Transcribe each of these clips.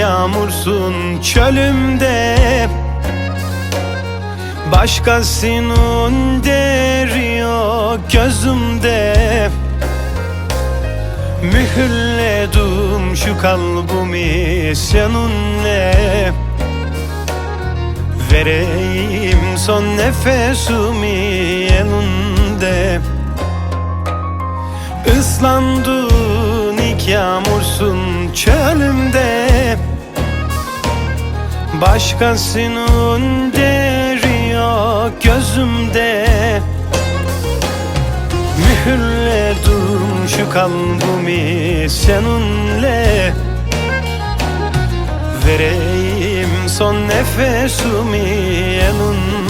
yağmursun çölümde. Başkasının deri yok gözümde. Mühürledim şu kalbimi seninle. Vereyim son nefesimi elinde. Islandın ilk yağmursun çölümde Başkasının deri yok gözümde. Mühürledim şu kalbimi seninle. Vereyim son nefesimi elinde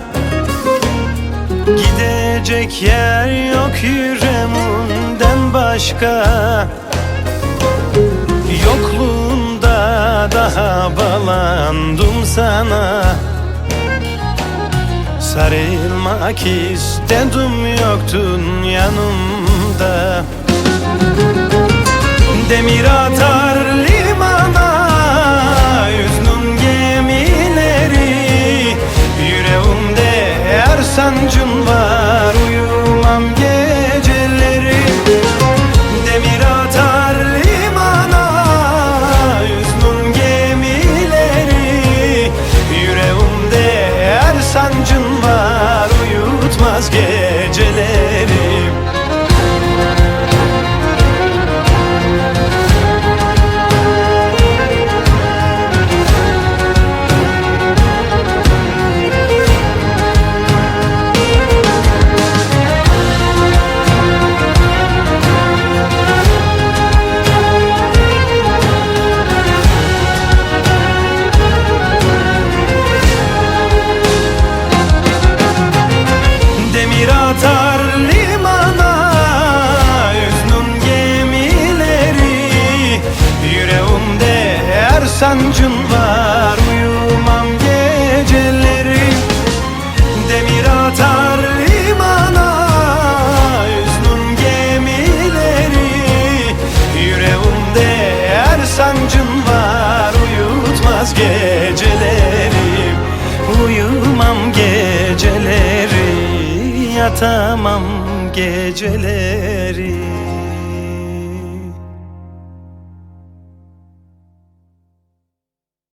Gidecek yer yok yüreğimden başka. Yokluğunda daha bağlandım sana. Sarılmak istedim yoktun yanımda. Demir atar limana Yüznün gemileri. Yüreğimde her sancın geceleri sancın var Uyumam geceleri. Demir atar limana Yüznün gemileri. Yüreğimde her sancın var Uyutmaz geceleri. Uyumam geceleri Yatamam geceleri